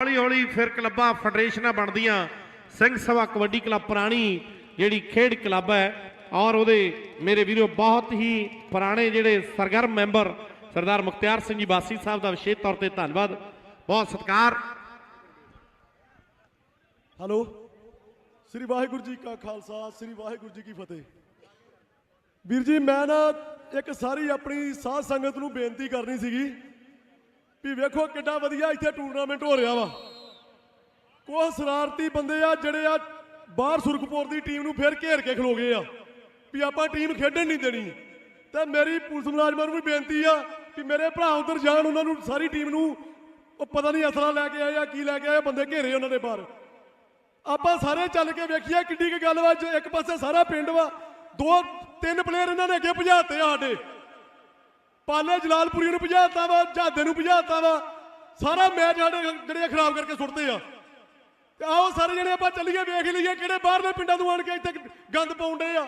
ਹੌਲੀ ਹੌਲੀ ਫਿਰ ਕਲੱਬਾਂ, ਫੈਡਰੇਸ਼ਨਾਂ ਬਣਦੀਆਂ। ਸਿੰਘ ਸਭਾ ਕਬੱਡੀ ਕਲੱਬ ਪੁਰਾਣੀ ਜਿਹੜੀ ਖੇਡ ਕਲੱਬ ਹੈ ਔਰ ਉਹਦੇ ਮੇਰੇ ਵੀਰੋ ਬਹੁਤ ਹੀ ਪੁਰਾਣੇ ਜਿਹੜੇ ਸਰਗਰਮ ਮੈਂਬਰ ਸਰਦਾਰ ਮੁਖਤਿਆਰ ਸਿੰਘ ਜੀ ਬਾਸੀ ਸਾਹਿਬ ਦਾ ਵਿਸ਼ੇਸ਼ ਤੌਰ ਤੇ ਧੰਨਵਾਦ। ਬਹੁਤ ਸਤਿਕਾਰ। ਹੈਲੋ, ਸ੍ਰੀ ਵਾਹਿਗੁਰੂ ਜੀ ਕਾ ਖਾਲਸਾ, ਸ੍ਰੀ ਵਾਹਿਗੁਰੂ ਜੀ ਕੀ ਫਤਿਹ। ਵੀਰ ਜੀ, ਮੈਂ ਨਾ ਇੱਕ ਸਾਰੀ ਆਪਣੀ ਸਾਧ ਸੰਗਤ ਨੂੰ ਬੇਨਤੀ ਕਰਨੀ ਸੀਗੀ ਵੀ ਵੇਖੋ ਕਿੱਡਾ ਵਧੀਆ ਇੱਥੇ ਟੂਰਨਾਮੈਂਟ ਹੋ ਰਿਹਾ ਵਾ। ਕੋਹ ਸ਼ਰਾਰਤੀ ਬੰਦੇ ਆ ਜਿਹੜੇ ਆ ਬਾਹਰ ਸੁਰਖਪੁਰ ਦੀ ਟੀਮ ਨੂੰ ਫਿਰ ਘੇਰ ਕੇ ਖਲੋ ਗਏ ਆ ਵੀ ਆਪਾਂ ਟੀਮ ਖੇਡਣ ਨਹੀਂ ਦੇਣੀ। ਤੇ ਮੇਰੀ ਪੁਲਿਸ ਮੁਲਾਜ਼ਮਾਂ ਨੂੰ ਵੀ ਬੇਨਤੀ ਆ ਕਿ ਮੇਰੇ ਭਰਾ ਉਧਰ ਜਾਣ, ਉਹਨਾਂ ਨੂੰ ਸਾਰੀ ਟੀਮ ਨੂੰ ਉਹ ਪਤਾ ਨਹੀਂ ਅਸਲਾ ਲੈ ਕੇ ਆਏ ਆ, ਕੀ ਲੈ ਕੇ ਆਏ ਬੰਦੇ ਘੇਰੇ ਉਹਨਾਂ ਦੇ ਬਾਹਰ। ਆਪਾਂ ਸਾਰੇ ਚੱਲ ਕੇ ਵੇਖੀਏ ਕਿੱਡੀ ਕੁ ਗੱਲ ਵਾ ਇੱਕ ਪਾਸੇ ਸਾਰਾ ਪਿੰਡ ਵਾ, ਦੋ, ਤਿੰਨ ਪਲੇਅਰ ਇਹਨਾਂ ਨੇ ਅੱਗੇ ਭਜਾਤੇ ਆ ਸਾਡੇ। ਪਾਲੇ ਜਲਾਲਪੁਰੀ ਨੂੰ ਭਜਾਤਾ ਵਾ ਜਾਦੇ ਨੂੰ ਭਜਾਤਾ ਵਾ। ਸਾਰਾ ਮੈਚ ਸਾਡੇ ਜਿਹੜੇ ਆ ਖਰਾਬ ਕਰਕੇ ਸੁੱਟਦੇ ਆ। ਤੇ ਆਓ ਸਾਰੇ ਜਣੇ ਆਪਾਂ ਚੱਲੀਏ, ਵੇਖ ਲਈਏ ਕਿਹੜੇ ਬਾਹਰਲੇ ਪਿੰਡਾਂ ਤੋਂ ਆਣ ਕੇ ਇੱਥੇ ਗੰਦ ਪਾਉਂਦੇ ਆ।